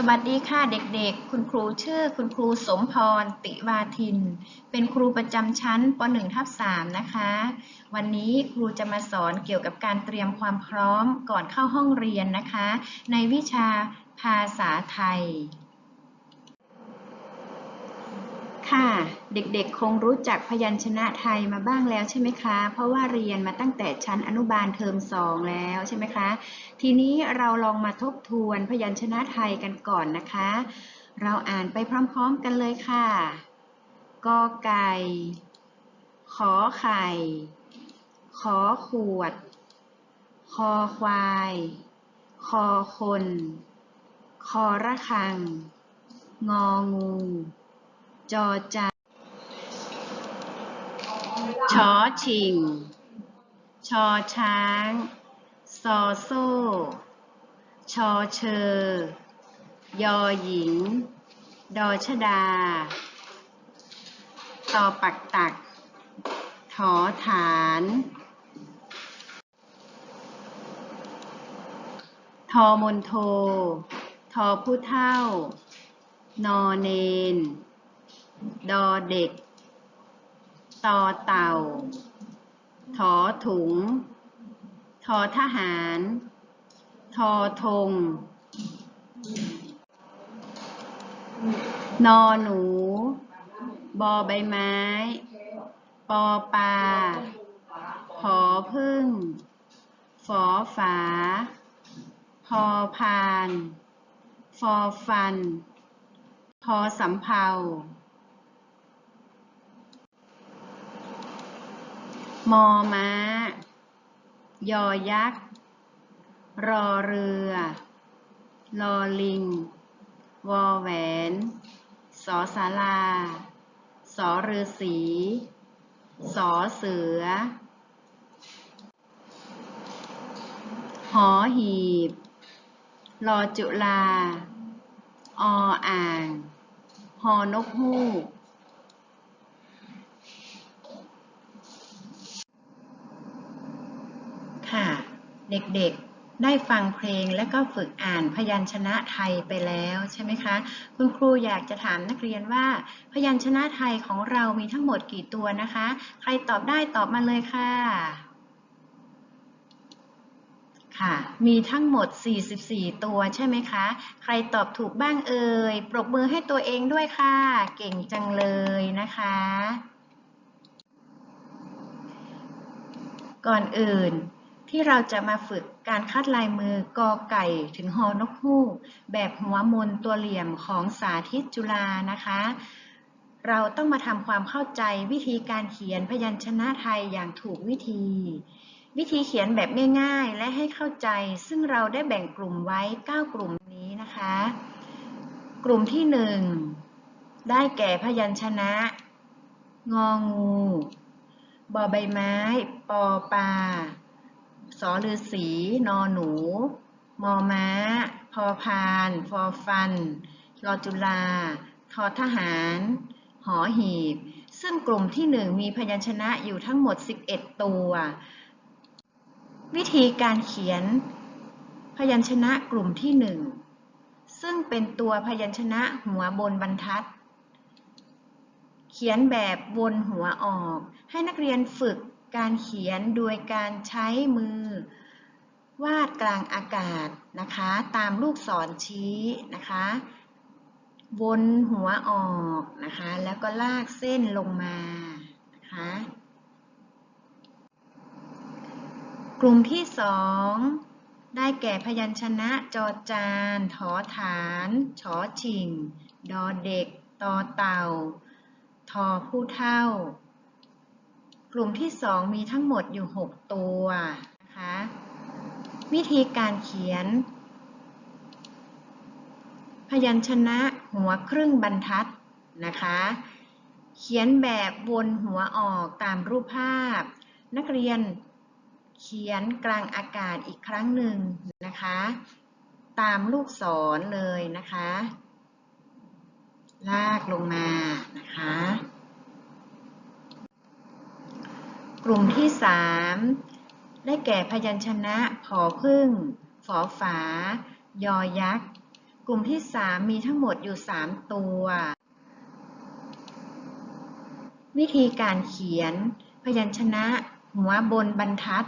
สวัสดีค่ะเด็กๆ คุณครูชื่อคุณครูสมพร ติวาทิน เป็นครูประจำชั้นป .1 ทับ3นะคะ วันนี้ครูจะมาสอนเกี่ยวกับการเตรียมความพร้อมก่อนเข้าห้องเรียนนะคะ ในวิชาภาษาไทย ค่ะ เด็กๆ คงรู้จักพยัญชนะไทยมาบ้างแล้วใช่ไหมคะ เพราะว่าเรียนมาตั้งแต่ชั้นอนุบาลเทอมสองแล้วใช่ไหมคะ ทีนี้เราลองมาทบทวนพยัญชนะไทยกันก่อนนะคะ เราอ่านไปพร้อมๆกันเลยค่ะ กอไก่ ขอไข่ ขอขวด คอควาย คอคน คอระฆัง งองู จอจานชอชิง ชอช้าง ซอโซ่ ชอเชอยอหญิง ดอชดา ตอปักตัก ถอฐาน ทอมนโท ทอผู้เท่านอเนน ดอเด็กตอเต่า ถอถุง ทอทหาร ทอธง นอหนู บอใบไม้ ปอปลาผอพึ่ง ฝอฝา พอพาน ฟอฟัน พอสำเภา มอม้า ยอยักษ์ รอเรือ ลอลิง วอแหวน สอสาราสอฤาษีสอเสือ หอหีบรอจุลา ออ่างฮอนกฮูก ค่ะ เด็กๆ ได้ฟังเพลงและก็ฝึกอ่านพยัญชนะไทยไปแล้วใช่ไหมคะ คุณครูอยากจะถามนักเรียนว่า พยัญชนะไทยของเรามีทั้งหมดกี่ตัวนะคะ ใครตอบได้ตอบมาเลยค่ะค่ะ มีทั้งหมด 44 ตัวใช่ไหมคะ ใครตอบถูกบ้างเอ่ย ปรบมือให้ตัวเองด้วยค่ะ เก่งจังเลยนะคะ ก่อนอื่น ที่เราจะมาฝึกการคัดลายมือกอไก่ถึงฮอนกฮูกแบบหัวมนตัวเหลี่ยมของสาธิตจุฬานะคะ เราต้องมาทำความเข้าใจวิธีการเขียนพยัญชนะไทยอย่างถูกวิธี วิธีเขียนแบบง่ายๆ และให้เข้าใจ ซึ่งเราได้แบ่งกลุ่มไว้ 9 กลุ่มนี้นะคะ กลุ่มที่ 1 ได้แก่พยัญชนะ งองู บอใบไม้ ปอปลา สอฤาษีนอหนู มอม้า พอพาน ฟอฟัน รอจุลา ทอทหาร หอหีบ ซึ่งกลุ่มที่หนึ่งมีพยัญชนะอยู่ทั้งหมด 11 ตัว วิธีการเขียน พยัญชนะกลุ่มที่หนึ่งซึ่งเป็นตัวพยัญชนะหัวบนบรรทัด เขียนแบบวนหัวออก ให้นักเรียนฝึก การเขียนโดยการใช้มือ วาดกลางอากาศนะคะ ตามลูกศรชี้นะคะ วนหัวออกนะคะ แล้วก็ลากเส้นลงมานะคะกลุ่มที่สองได้แก่พยัญชนะจอจานถอฐานชอชิง ดอเด็ก ตอเต่า ทอผู้เท่า กลุ่มที่สองมีทั้งหมดอยู่ 6 ตัวนะคะวิธีการเขียน พยัญชนะหัวครึ่งบรรทัดนะคะ เขียนแบบวนหัวออกตามรูปภาพ นักเรียนเขียนกลางอากาศอีกครั้งหนึ่งนะคะ ตามลูกศรเลยนะคะ ลากลงมานะคะ ก ลุ่มที่ 3 ได้แก่พยัญชนะผอพึ่ง ฝอฝา ยอยักษ์ กลุ่มที่ 3 มีทั้งหมดอยู่ 3 ตัว วิธีการเขียน พยัญชนะ หัวบนบรรทัด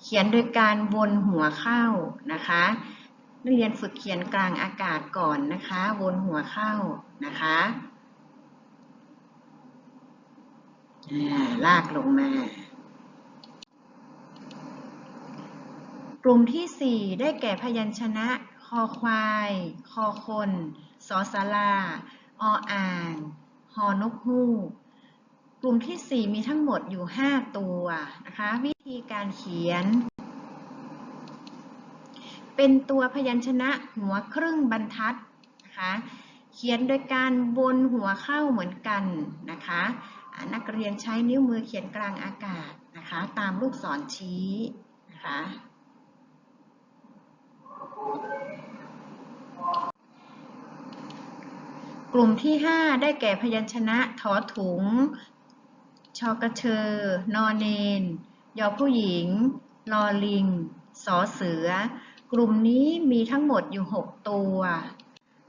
เขียนโดยการวนหัวเข้านะคะนักเรียนฝึกเขียนกลางอากาศก่อนนะคะ วนหัวเข้านะคะอ่า ลากลงมา กลุ่มที่ 4 ได้แก่พยัญชนะ คอควาย คอคนสอสาราออ่างฮอนกฮูก กลุ่มที่ 4 มีทั้งหมดอยู่ 5 ตัวนะคะ วิธีการเขียน เป็นตัวพยัญชนะหัวครึ่งบรรทัดนะคะ เขียนโดยการวนหัวเข้าเหมือนกันนะคะ นักเรียนใช้นิ้วมือเขียนกลางอากาศนะคะ ตามลูกศรชี้นะคะกลุ่มที่ 5 ได้แก่พยัญชนะถอถุง ชอกระเชอนอเนน ยอผู้หญิง ลอลิง สอเสือ กลุ่มนี้มีทั้งหมดอยู่ 6 ตัว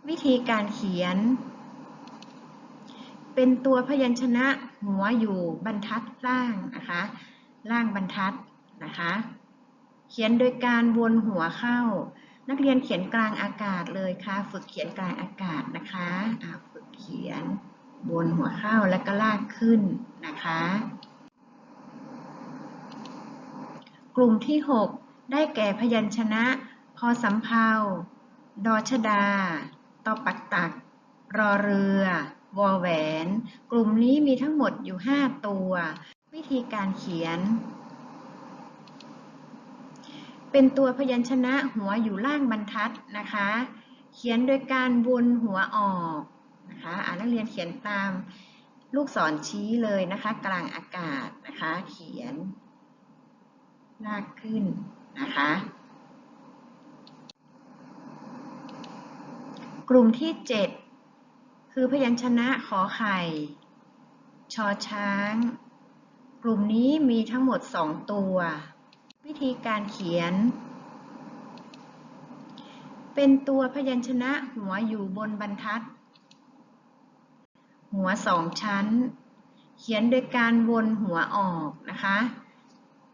วิธีการเขียน เป็นตัวพยัญชนะ หัวอยู่บรรทัดล่างนะคะ ล่างบรรทัดนะคะ เขียนโดยการวนหัวเข้า นักเรียนเขียนกลางอากาศเลยค่ะ ฝึกเขียนกลางอากาศนะคะฝึกเขียนวนหัวเข้าแล้วก็ลากขึ้นนะคะ กลุ่มที่ 6 ได้แก่พยัญชนะพอสำเภาดอชดาตอปักตัก รอเรือ วอแหวน กลุ่มนี้มีทั้งหมดอยู่ 5 ตัว วิธีการเขียน เป็นตัวพยัญชนะหัวอยู่ล่างบรรทัดนะคะ เขียนโดยการวนหัวออกนะคะอ่านักเรียนเขียนตามลูกศรชี้เลยนะคะ กลางอากาศนะคะ เขียน ลากขึ้นนะคะ กลุ่มที่ 7 คือพยัญชนะขอไข่ ชอช้าง กลุ่มนี้มีทั้งหมด 2 ตัว วิธีการเขียน เป็นตัวพยัญชนะหัวอยู่บนบรรทัด หัวสองชั้น เขียนโดยการวนหัวออกนะคะ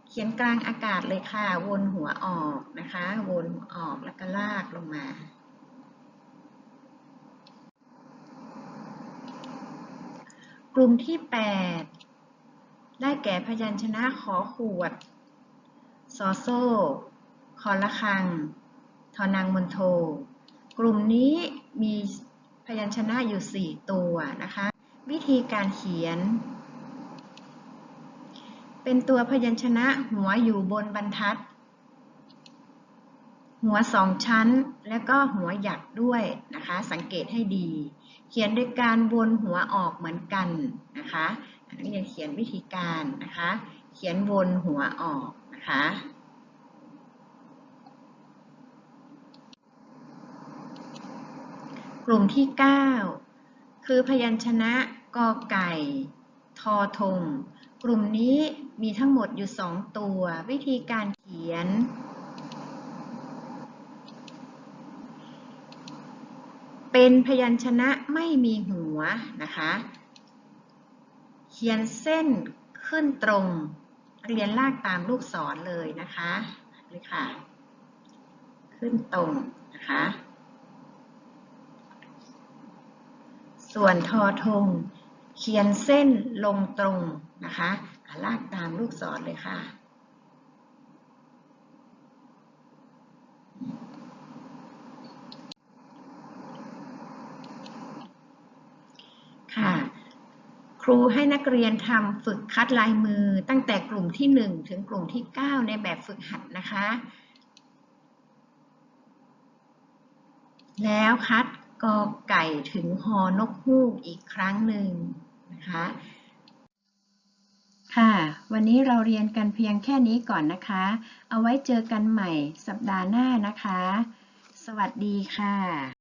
เขียนกลางอากาศเลยค่ะ วนหัวออกนะคะ วนออกแล้วก็ลากลงมา กลุ่มที่ 8 ได้แก่พยัญชนะขอขวดซอโซ่คอละคังทอนางมนโท กลุ่มนี้มีพยัญชนะอยู่ 4 ตัวนะคะ วิธีการเขียน เป็นตัวพยัญชนะหัวอยู่บนบรรทัด หัวสองชั้นแล้วก็หัวหยักด้วยนะคะ สังเกตให้ดี เขียนด้วยการวนหัวออกเหมือนกันนะคะอันนี้เขียนวิธีการนะคะ เขียนวนหัวออกนะคะกลุ่มที่ 9 คือพยัญชนะกอไก่ ทอทงกลุ่มนี้มีทั้งหมดอยู่ 2 ตัว วิธีการเขียน เป็นพยัญชนะไม่มีหัวนะคะ เขียนเส้นขึ้นตรง เรียนลากตามลูกศรเลยนะคะเลยค่ะ ขึ้นตรงนะคะ ส่วนทอทง เขียนเส้นลงตรงนะคะ ลากตามลูกศรเลยค่ะ ครูให้นักเรียนทำฝึกคัดลายมือตั้งแต่กลุ่มที่ 1 ถึงกลุ่มที่ 9 ในแบบฝึกหัดนะคะ แล้วคัดกอไก่ถึงฮอนกฮูกอีกครั้งหนึ่งนะคะค่ะ วันนี้เราเรียนกันเพียงแค่นี้ก่อนนะคะ เอาไว้เจอกันใหม่สัปดาห์หน้านะคะ สวัสดีค่ะ